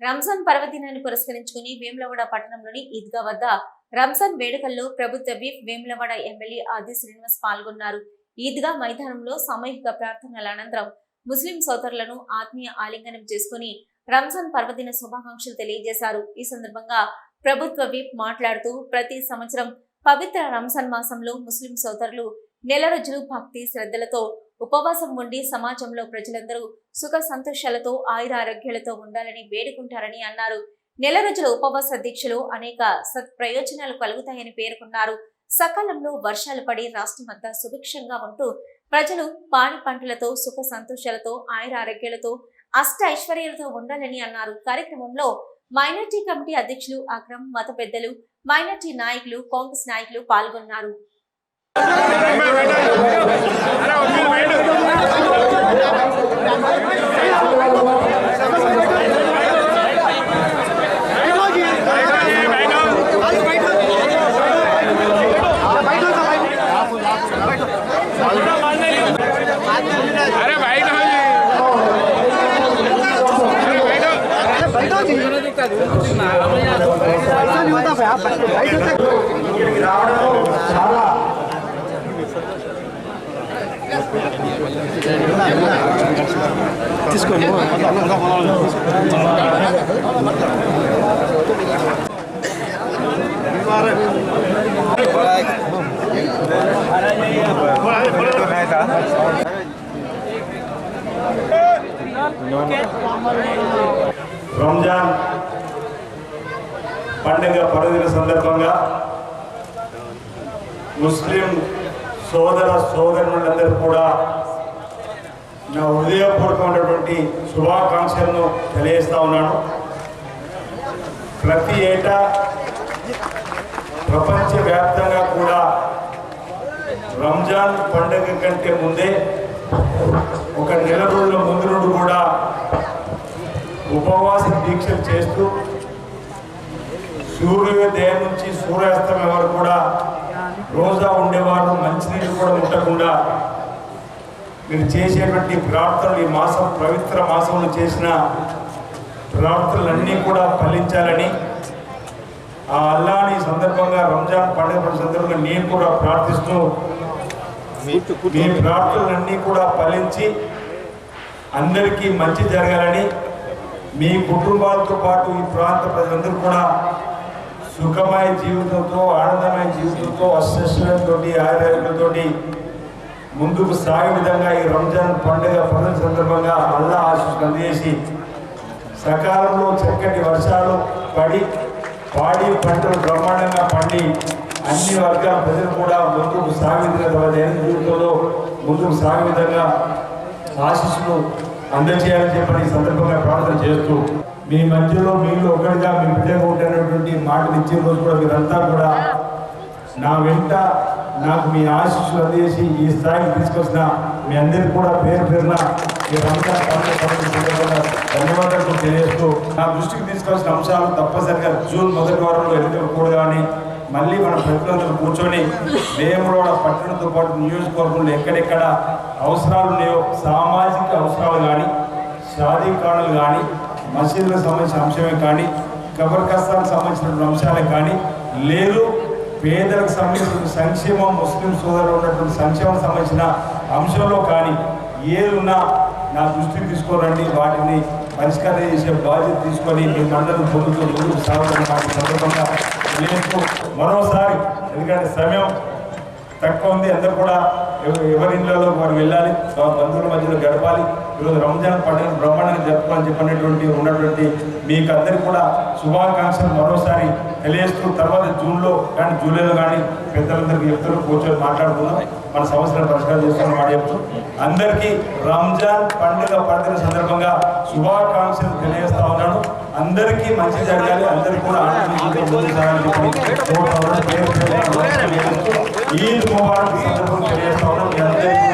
రంజాన్ పర్వదినాన్ని పురస్కరించుకుని వేములవాడ పట్టణంలోని ఈద్గా వద్ద రంజాన్ వేడుకల్లో ప్రభుత్వ విప్ వేములవాడ ఎమ్మెల్యే ఆది శ్రీనివాస్ పాల్గొన్నారు. ఈద్గా మైదానంలో సామూహిక ప్రార్థనల అనంతరం ముస్లిం సోదరులను ఆత్మీయ ఆలింగనం చేసుకుని రంజాన్ పర్వదిన శుభాకాంక్షలు తెలియజేశారు. ఈ సందర్భంగా ప్రభుత్వ విప్ మాట్లాడుతూ ప్రతి సంవత్సరం పవిత్ర రంజాన్ మాసంలో ముస్లిం సోదరులు నెల రోజులు భక్తి శ్రద్ధలతో ఉపవాసం ఉండి సమాజంలో ప్రజలందరూ సుఖ సంతోషాలతో ఆయుర ఆరోగ్యాలతో ఉండాలని వేడుకుంటారని అన్నారు. నెల రోజుల ఉపవాస దీక్షలో అనేక సత్ప్రయోజనాలు కలుగుతాయని పేర్కొన్నారు. సకాలంలో వర్షాలు పడి రాష్ట్రమంతా సుభిక్షంగా ఉంటూ ప్రజలు పాడి పంటలతో సుఖ సంతోషాలతో ఆయుర ఆరోగ్యాలతో అష్ట ఐశ్వర్యాలతో ఉండాలని అన్నారు. కార్యక్రమంలో మైనార్టీ కమిటీ అధ్యక్షులు అక్రమ్ మత పెద్దలు మైనార్టీ నాయకులు కాంగ్రెస్ నాయకులు పాల్గొన్నారు. రంజాన్ పండుగ పర్వదిన సందర్భంగా ముస్లిం సోదర సోదరులందరూ కూడా నా హృదయపూర్వకమైనటువంటి శుభాకాంక్షలను తెలియజేస్తా ఉన్నాను. ప్రతి ఏటా ప్రపంచవ్యాప్తంగా కూడా రంజాన్ పండుగ కంటే ముందే ఒక నెల రోజుల ముందు నుండి కూడా ఉపవాస దీక్షలు చేస్తూ మీరు చేసేటువంటి ప్రార్థనలు ఈ మాసం పవిత్ర మాసంలో చేసిన ప్రార్థనలన్నీ కూడా ఫలించాలని ఆ అల్లాని సందర్భంగా రంజాన్ పండుగ సందర్భంగా నేను కూడా ప్రార్థిస్తూ మీ ప్రార్థనలన్నీ కూడా ఫలించి అందరికీ మంచి జరగాలని మీ కుటుంబాలతో పాటు ఈ ప్రాంత ప్రజలందరూ కూడా సుఖమయ జీవితంతో ఆనందమయ జీవితంతో అశ్వతో ఆరోగ్యంతో ముందుకు సాగే విధంగా ఈ రంజాన్ పండుగ పండుగ సందర్భంగా అల్లా ఆశీస్సులు అందజేసి సకాలంలో చక్కటి వర్షాలు పడి పాడి పంటలు బ్రహ్మాండంగా పండి అన్ని వర్గాల ప్రజలు కూడా ముందుకు సాగే విధంగా జీవితంలో ముందుకు సాగే విధంగా ఆశీస్సులు అందజేయాలని చెప్పని ఈ సందర్భంగా ప్రార్థన చేస్తూ మీ మధ్యలో మీరు ఒకరిగా మీ బిడ్డగా ఉండేటటువంటి మాటలు ఇచ్చే రోజు కూడా మీరంతా కూడా నా వెంట నాకు మీ ఆశీస్సులు అందేసి ఈ స్థాయికి తీసుకొచ్చిన మీ అందరికీ కూడా పేరు పేరున ధన్యవాదాలు తెలియజేస్తూ నా దృష్టికి తీసుకొచ్చిన అంశాలు తప్పనిసరిగా జూన్ మొదటి వారంలో ఎన్నికలు కూడా కానీ మళ్ళీ మన ప్రజలందరూ కూర్చొని వేములవాడ పట్టణంతో పాటు నియోజకవర్గంలో ఎక్కడెక్కడ అవసరాలు ఉన్నాయో సామాజిక అవసరాలు కానీ షాదీకాణాలు కానీ మసీదులకు సంబంధించిన అంశమే కానీ కబర్ కష్టాలకు సంబంధించిన అంశాలే కానీ లేదు పేదలకు సంబంధించిన సంక్షేమం ముస్లిం సోదరులు ఉన్నటువంటి సంక్షేమం సంబంధించిన అంశంలో కానీ ఏదున్నా నా దృష్టికి తీసుకోరండి. వాటిని పరిష్కారం చేసే బాధ్యత తీసుకొని మీ మండలం పొందుతూ ముందుకు సాగుతున్న సందర్భంగా మరోసారి ఎందుకంటే సమయం తక్కువ ఉంది. అందరూ కూడా ఎవరింట్లో వారు వెళ్ళాలి. బంధువుల మధ్యలో గడపాలి. ఈరోజు రంజాన్ పండుగ బ్రహ్మాండంగా జరుపుకోవాలని చెప్పినటువంటి ఉన్నటువంటి మీకు అందరికీ కూడా శుభాకాంక్షలు మరోసారి తెలియజేస్తూ తర్వాత జూన్లో కానీ జూలైలో కానీ పెద్దలందరికీ చెప్తారు కూర్చొని మాట్లాడుకుందాం. మన సమస్యలను పరిష్కారం చేసుకుని మాట చెప్తూ. అందరికీ రంజాన్ పండుగ పండుగ సందర్భంగా శుభాకాంక్షలు తెలియజేస్తా ఉన్నాను. అందరికీ మంచి జరగాలి. అందరికీ కూడా ఆనందం ముందుకు సాగాలని చెప్పి కోరుతా ఉన్నాను. పేరు పేరున నమస్కారం చేస్తూ ఈద్ ముబారక్ సందర్భంగా తెలియజేస్తా ఉన్నాను మీ అందరికీ